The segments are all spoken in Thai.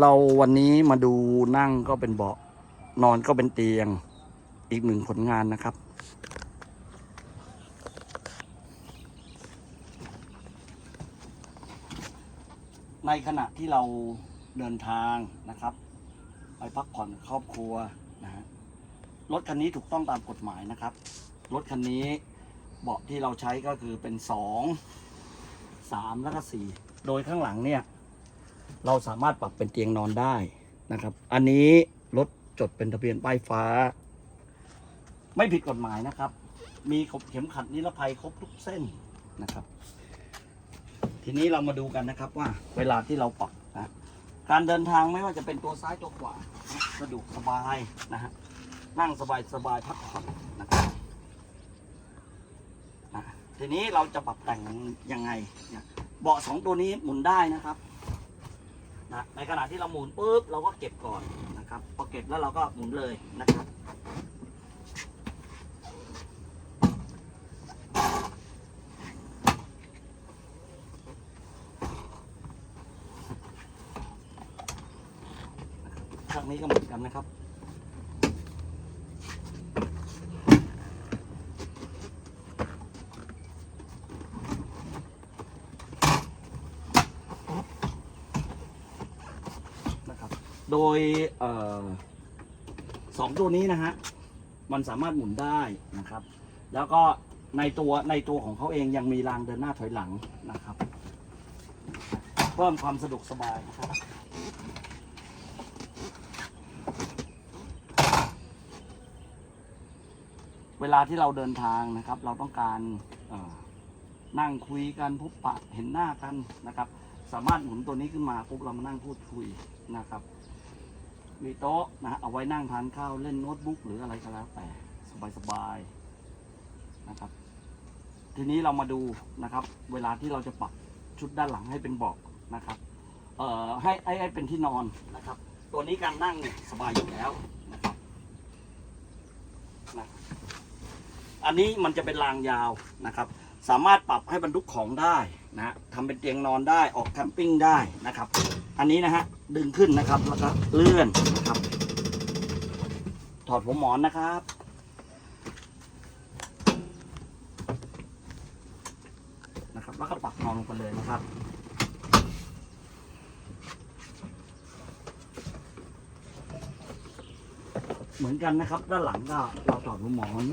เราวันนี้มาดูนั่งก็เป็นเบาะนอนก็เป็นเตียงอีกหนึ่งผลงานนะครับ ในขณะที่เราเดินทางนะครับ ไปพักผ่อนครอบครัวนะฮะรถคันนี้ถูกต้องตามกฎหมายนะครับ รถคันนี้เบาะที่เราใช้ก็คือเป็นสองสามแล้วก็สี่โดยข้างหลังเนี่ย เราสามารถปรับเป็นเตียงนอนได้นะครับ อันนี้รถจดเป็นทะเบียนป้ายฟ้า ไม่ผิดกฎหมายนะครับ มีเข็มขัดนิรภัยครบทุกเส้นนะครับ ทีนี้เรามาดูกันนะครับว่าเวลาที่เราปรับนะการเดินทางไม่ว่าจะเป็นตัวซ้ายตัวขวาสะดวกสบายนะฮะนั่งสบายสบายพักผ่อนนะครับทีนี้เราจะปรับแต่งยังไงเนี่ยเบาะสองตัวนี้หมุนได้นะครับ นะในขณะที่เราหมุนปุ๊บเราก็เก็บก่อนนะครับพอเก็บแล้วเราก็หมุนเลยนะครับข้างนี้ก็เหมือนกันนะครับ นะครับ โดยเออสองตัวนี้นะฮะ มันสามารถหมุนได้นะครับ แล้วก็ในตัวในตัวของเขาเองยังมีรางเดินหน้าถอยหลังนะครับ เพิ่มความสะดวกสบายนะครับเวลาที่เราเดินทางนะครับ เราต้องการนั่งคุยกันพบปะเห็นหน้ากันนะครับ สามารถหมุนตัวนี้ขึ้นมาปุ๊บเรามานั่งพูดคุยนะครับ มีโต๊ะนะฮะเอาไว้นั่งทานข้าวเล่นโน้ตบุ๊กหรืออะไรก็แล้วแต่สบายๆนะครับ ทีนี้เรามาดูนะครับ เวลาที่เราจะปรับชุดด้านหลังให้เป็นเบาะนะครับ เอ่อให้ให้เป็นที่นอนนะครับ ตัวนี้การนั่งเนี่ยสบายอยู่แล้วนะครับนะอันนี้มันจะเป็นรางยาวนะครับ สามารถปรับให้บรรทุกของได้ นะทำเป็นเตียงนอนได้ออกแคมปิ้งได้นะครับ อันนี้นะฮะดึงขึ้นนะครับแล้วก็เลื่อนนะครับ ถอดหัวหมอนนะครับ นะครับ แล้วก็ปักนอนลงไปเลยนะครับเหมือนกันนะครับ ด้านหลังก็เราถอดหัวหมอน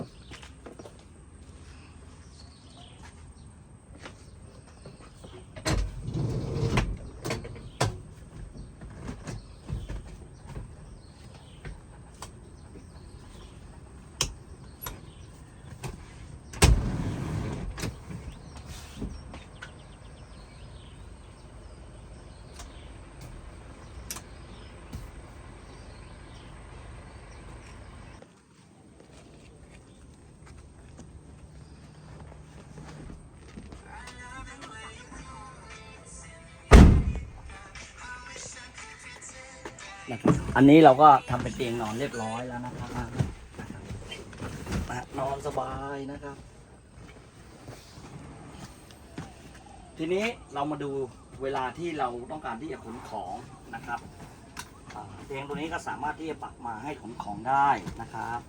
นะครับ อันนี้เราก็ทำเป็นเตียงนอนเรียบร้อยแล้วนะครับนอนสบายนะครับ ทีนี้เรามาดูเวลาที่เราต้องการที่จะขนของนะครับเตียงตัวนี้ก็สามารถที่จะปักมาให้ขนของได้นะครับ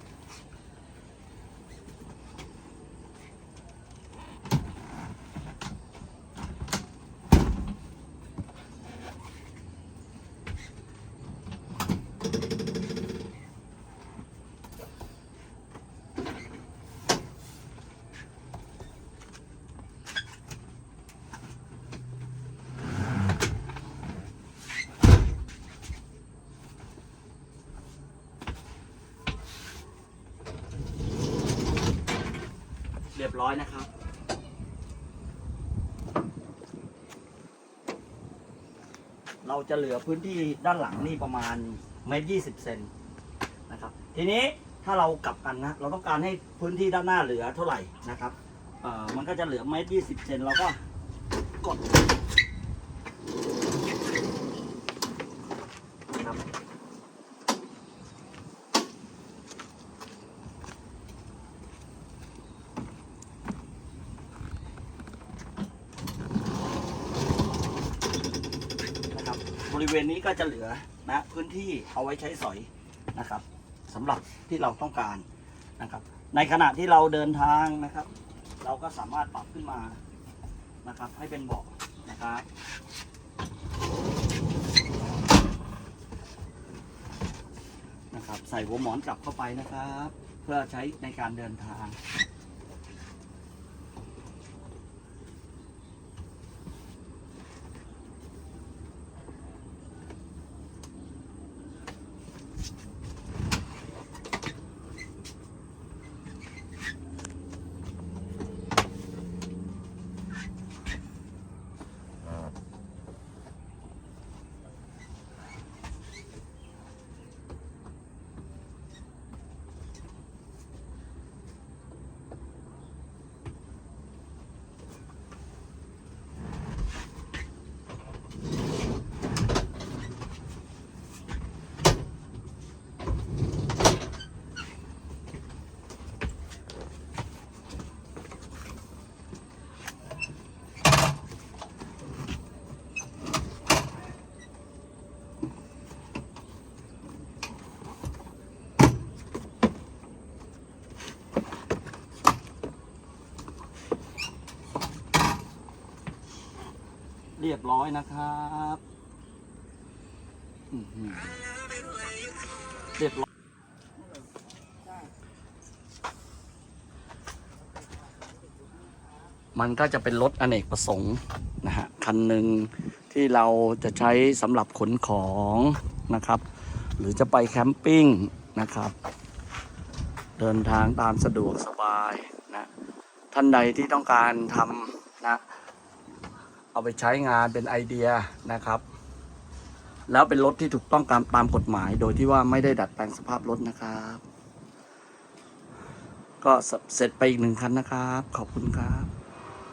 ร้อยนะครับ เราจะเหลือพื้นที่ด้านหลังนี่ประมาณเมตรยี่สิบเซนนะครับ ทีนี้ถ้าเรากลับกันนะ เราต้องการให้พื้นที่ด้านหน้าเหลือเท่าไหร่นะครับ เอ่อ มันก็จะเหลือเมตรยี่สิบเซนเราก็กดนะครับ นะครับบริ เวณเวณนี้ก็จะเหลือนะพื้นที่เอาไว้ใช้สอยนะครับสำหรับที่เราต้องการนะครับ ในขณะที่เราเดินทางนะครับ เราก็สามารถปรับขึ้นมานะครับ ให้เป็นเบาะนะครับนะครับ ใส่หัวหมอนกลับเข้าไปนะครับ เพื่อใช้ในการเดินทาง บร้อยนะครับเรียบร้อยมันก็จะเป็นรถอเนกประสงค์นะฮะคันหนึ่งที่เราจะใช้สำหรับขนของนะครับ หรือจะไปแคมปิ้งนะครับ เดินทางตามสะดวกสบายนะท่านใดที่ต้องการทำนะ เอาไปใช้งานเป็นไอเดียนะครับ แล้วเป็นรถที่ถูกต้องตามตามกฎหมาย โดยที่ว่าไม่ได้ดัดแปลงสภาพรถนะครับ ก็เสร็จไปอีกหนึ่งคันนะครับ ขอบคุณครับ